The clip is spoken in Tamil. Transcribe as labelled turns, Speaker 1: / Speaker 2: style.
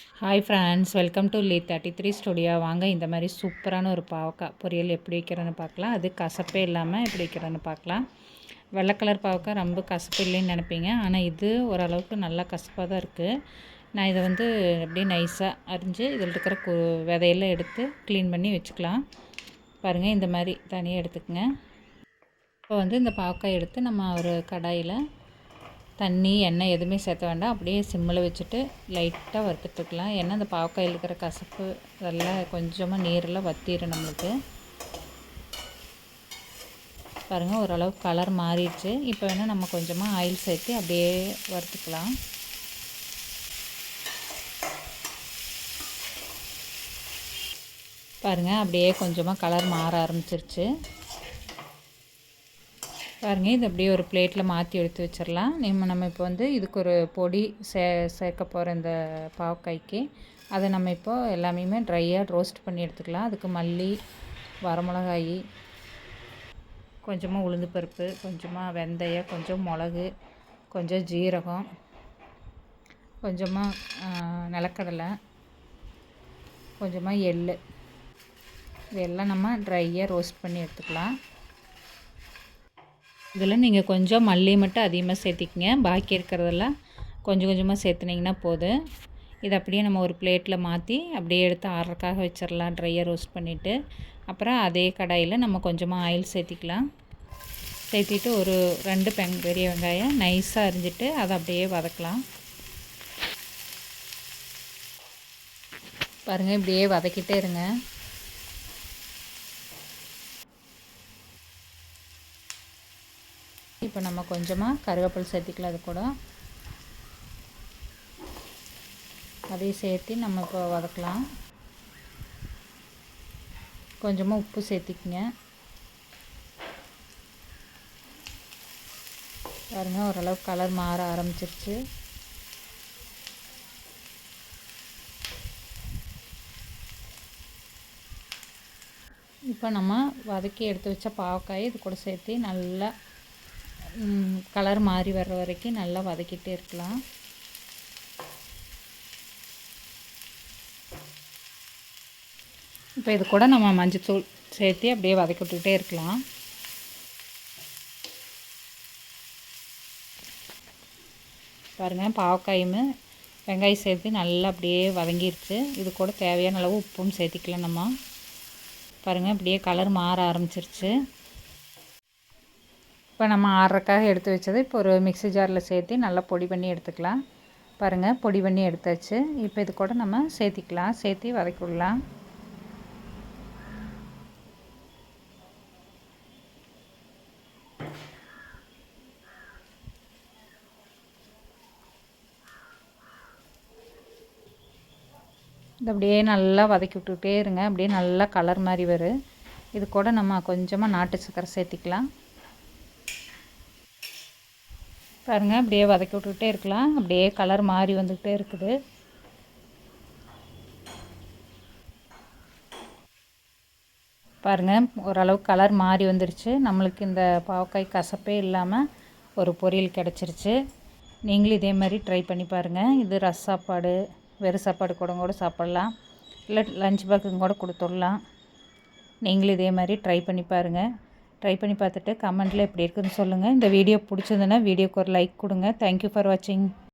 Speaker 1: Hi friends welcome to Lee thirty three studio வாங்க இந்த மாதிரி சூப்பரான ஒரு பாவக்காய் பொரியல் எப்படி வைக்கிறேன்னு பார்க்கலாம். அது கசப்பே இல்லாமல் எப்படி வைக்கிறேன்னு பார்க்கலாம். வெள்ளை கலர் பாவக்காய் ரொம்ப கசப்பு இல்லைன்னு நினைப்பீங்க. ஆனால் இது ஓரளவுக்கு நல்லா கசப்பாக தான் இருக்குது நான் இதை வந்து அப்படியே நைஸாக அரிஞ்சு இதில் இருக்கிற கு விதையெல்லாம் எடுத்து க்ளீன் பண்ணி வச்சுக்கலாம். பாருங்கள் இந்த மாதிரி தனியாக எடுத்துக்கோங்க. இப்போ வந்து இந்த பாவக்காய் எடுத்து நம்ம ஒரு கடாயில் தண்ணி எண்ணெய் எதுவுமே சேர்த்த வேண்டாம். அப்படியே சிம்மில் வச்சுட்டு லைட்டாக வறுத்துட்டுருக்கலாம் ஏன்னா அந்த பாவக்காயில் இருக்கிற கசப்பு அதெல்லாம் கொஞ்சமாக நீரெல்லாம் வத்திடும் நம்மளுக்கு. பாருங்கள் ஓரளவு கலர் மாறிடுச்சு. இப்போ வேணால் நம்ம கொஞ்சமாக ஆயில் சேர்த்து அப்படியே வறுத்துக்கலாம். பாருங்கள் அப்படியே கொஞ்சமாக கலர் மாற ஆரம்பிச்சிருச்சு. பாருங்கள் இது அப்படியே ஒரு பிளேட்டில் மாற்றி எடுத்து வச்சிடலாம் நம்ம நம்ம இப்போ வந்து இதுக்கு ஒரு பொடி சே சேர்க்க போகிற இந்த பாவக்காய்க்கு அதை நம்ம இப்போ எல்லாமே ட்ரையாக ரோஸ்ட் பண்ணி எடுத்துக்கலாம். அதுக்கு மல்லி வரமிளகாய் கொஞ்சமாக உளுந்து பருப்பு கொஞ்சமாக வெந்தயம் கொஞ்சம் மிளகு கொஞ்சம் ஜீரகம் கொஞ்சமாக நிலக்கடலை கொஞ்சமாக எள் இதெல்லாம் நம்ம ட்ரையாக ரோஸ்ட் பண்ணி எடுத்துக்கலாம். இதில் நீங்கள் கொஞ்சம் மல்லி மட்டும் அதிகமாக சேர்த்திக்கிங்க. பாக்கி இருக்கிறதெல்லாம் கொஞ்சம் கொஞ்சமாக சேர்த்துனிங்கன்னா போதும். இதை அப்படியே நம்ம ஒரு பிளேட்டில் மாற்றி அப்படியே எடுத்து ஆறுறக்காக வச்சிடலாம் ட்ரையாக ரோஸ்ட் பண்ணிவிட்டு அப்புறம் அதே கடாயில் நம்ம கொஞ்சமாக ஆயில் சேர்த்திக்கலாம். சேர்த்திட்டு ஒரு ரெண்டு பெங் பெரிய வெங்காயம் நைஸாக அரிஞ்சிட்டு அதை அப்படியே வதக்கலாம். பாருங்கள் இப்படியே வதக்கிட்டே இருங்க. இப்போ நம்ம கொஞ்சமாக கருவேப்பிலை சேர்த்திக்கலாம் அது கூட. அதையும் சேர்த்து நம்ம இப்போ வதக்கலாம். கொஞ்சமாக உப்பு சேர்த்திக்கங்க. பாருங்கள் ஓரளவுக்கு கலர் மாற ஆரம்பிச்சிருச்சு. இப்போ நம்ம வதக்கி எடுத்து வச்ச பாவக்காய் இது கூட சேர்த்து நல்லா கலர் மாறி வர்ற வரைக்கும் நல்லா வதக்கிட்டே இருக்கலாம். இப்போ இது கூட நம்ம மஞ்சத்தூள் சேர்த்து அப்படியே வதக்கி விட்டுக்கிட்டே இருக்கலாம். பாருங்கள் பாவக்காயும் வெங்காயம் சேர்த்து நல்லா அப்படியே வதங்கிருச்சு. இது கூட தேவையான அளவு உப்பும் சேர்த்திக்கலாம் நம்ம. பாருங்கள் அப்படியே கலர் மாற ஆரம்பிச்சிருச்சு. இப்போ நம்ம ஆறுறக்காக எடுத்து வச்சதை இப்போ ஒரு மிக்சி ஜாரில் சேர்த்து நல்லா பொடி பண்ணி எடுத்துக்கலாம். பாருங்கள் பொடி பண்ணி எடுத்தாச்சு. இப்போ இது கூட நம்ம சேர்த்திக்கலாம். சேர்த்து வதக்கி விடலாம். இது அப்படியே நல்லா வதக்கி விட்டுக்கிட்டே இருங்க. அப்படியே நல்லா கலர் மாதிரி வரும். இது கூட நம்ம கொஞ்சமாக நாட்டு சக்கரை சேர்த்திக்கலாம். பாருங்கள் அப்படியே வதக்கி விட்டுக்கிட்டே இருக்கலாம். அப்படியே கலர் மாறி வந்துக்கிட்டே இருக்குது. பாருங்கள் ஓரளவு கலர் மாறி வந்துருச்சு. நம்மளுக்கு இந்த பாவக்காய் கசப்பே இல்லாமல் ஒரு பொரியல் கிடச்சிருச்சு. நீங்களும் இதே மாதிரி ட்ரை பண்ணி பாருங்கள் இது ரஸ் சாப்பாடு வெறும் சாப்பாடு கூட கூட சாப்பிட்லாம். இல்லை லஞ்ச் பேக்குங்க கூட கொடுத்துடலாம். நீங்களும் இதே மாதிரி ட்ரை பண்ணி பாருங்கள் ட்ரை பண்ணி பார்த்துட்டு கமெண்ட்டில் எப்படி இருக்குதுன்னு சொல்லுங்கள் இந்த வீடியோ பிடிச்சிருந்துன்னா வீடியோக்கு ஒரு லைக் கொடுங்க. தேங்க்யூ ஃபார் வாட்சிங்